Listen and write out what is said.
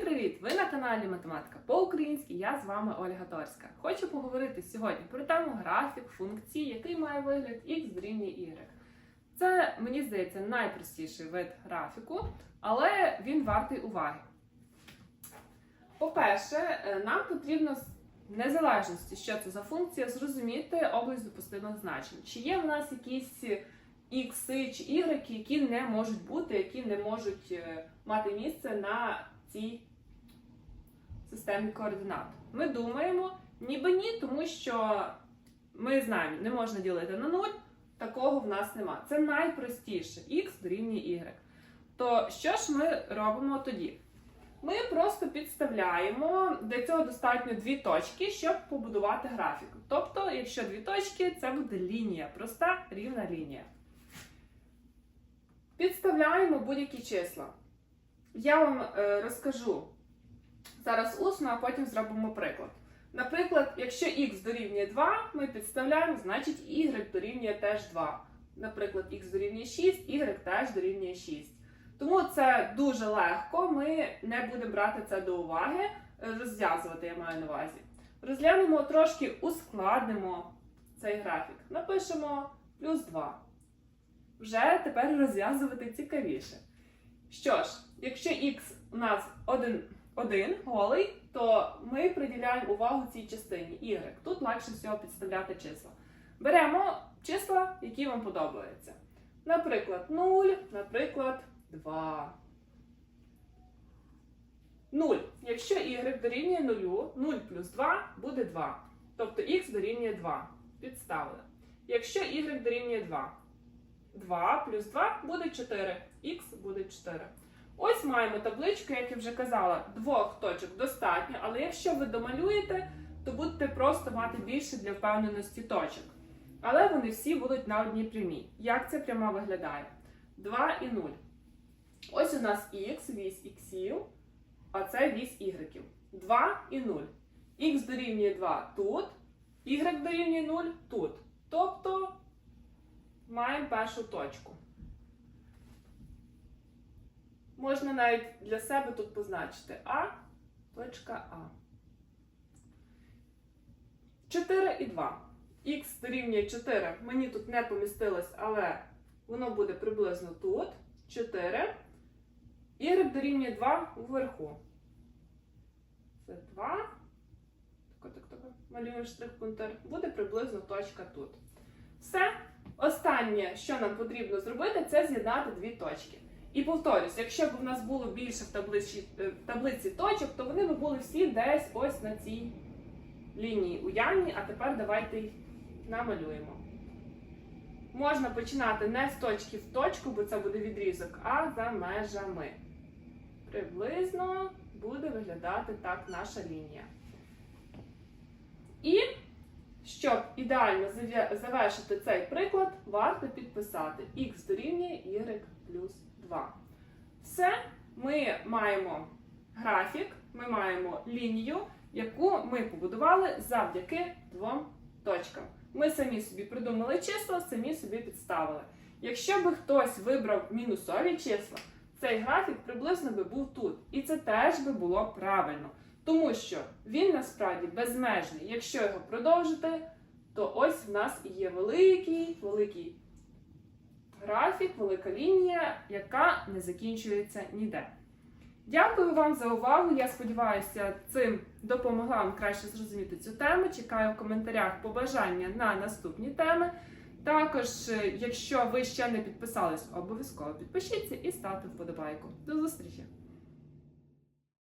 Привіт! Ви на каналі Математика по-українськи. Я з вами Ольга Торська. Хочу поговорити сьогодні про тему графік функції, який має вигляд x дорівнює y. Це, мені здається, найпростіший вид графіку, але він вартий уваги. По-перше, е, нам потрібно з незалежності, що це за функція, зрозуміти область допустимих значень. Чи є в нас якісь ікси чи ігреки, які не можуть бути, які не можуть е, мати місце на цій системі координат. Ми думаємо, ніби ні, тому що ми знаємо, не можна ділити на 0, такого в нас нема. Це найпростіше х дорівнює y. То що ж ми робимо тоді? Ми просто підставляємо, для цього достатньо дві точки, щоб побудувати графік. Тобто, якщо дві точки, це буде лінія, проста рівна лінія. Підставляємо будь-які числа. Я вам е, розкажу зараз усно, а потім зробимо приклад. Наприклад, якщо х дорівнює 2, ми підставляємо, значить y дорівнює теж 2. Наприклад, х дорівнює 6, y теж дорівнює 6. Тому це дуже легко, ми не будемо брати це до уваги, розв'язувати я маю на увазі. Розглянемо трошки, ускладнимо цей графік. Напишемо плюс 2. Вже тепер розв'язувати цікавіше. Що ж, якщо х у нас 1, 1 голий, то ми приділяємо увагу цій частині y. Тут легше всього підставляти числа. Беремо числа, які вам подобаються. Наприклад, 0, наприклад, 2. 0. Якщо y дорівнює 0, 0 плюс 2 буде 2. Тобто х дорівнює 2. Підставили. Якщо y дорівнює 2, 2 плюс 2 буде 4. Х буде 4. Ось маємо табличку, як я вже казала, двох точок достатньо, але якщо ви домалюєте, то будете просто мати більше для впевненості точок. Але вони всі будуть на одній прямій. Як ця пряма виглядає? 2 і 0. Ось у нас х, вісь іксів, а це вісь ігреків. 2 і 0. Х дорівнює 2 тут, y дорівнює 0 тут. Тобто маємо першу точку. Можна навіть для себе тут позначити А, точка А. 4 і 2. Х дорівнює 4. Мені тут не помістилось, але воно буде приблизно тут. 4. Y дорівнює 2 вверху. Це 2. Так, так, так. Малюємо штрих-пунктир. Буде приблизно точка тут. Все. Останнє, що нам потрібно зробити, це з'єднати дві точки. І повторюсь, якщо б у нас було більше в таблиці, в таблиці точок, то вони б були всі десь ось на цій лінії уявні, а тепер давайте їх намалюємо. Можна починати не з точки в точку, бо це буде відрізок, а за межами. Приблизно буде виглядати так наша лінія. І щоб ідеально завершити цей приклад, варто підписати х дорівнює y плюс 2. Все, ми маємо графік, ми маємо лінію, яку ми побудували завдяки двом точкам. Ми самі собі придумали числа, самі собі підставили. Якщо би хтось вибрав мінусові числа, цей графік приблизно би був тут. І це теж би було правильно. Тому що він насправді безмежний. Якщо його продовжити, то ось в нас і є великий, великий графік, велика лінія, яка не закінчується ніде. Дякую вам за увагу. Я сподіваюся, цим допомогла вам краще зрозуміти цю тему. Чекаю в коментарях побажання на наступні теми. Також, е, якщо ви ще не підписались, обов'язково підпишіться і ставте вподобайку. До зустрічі!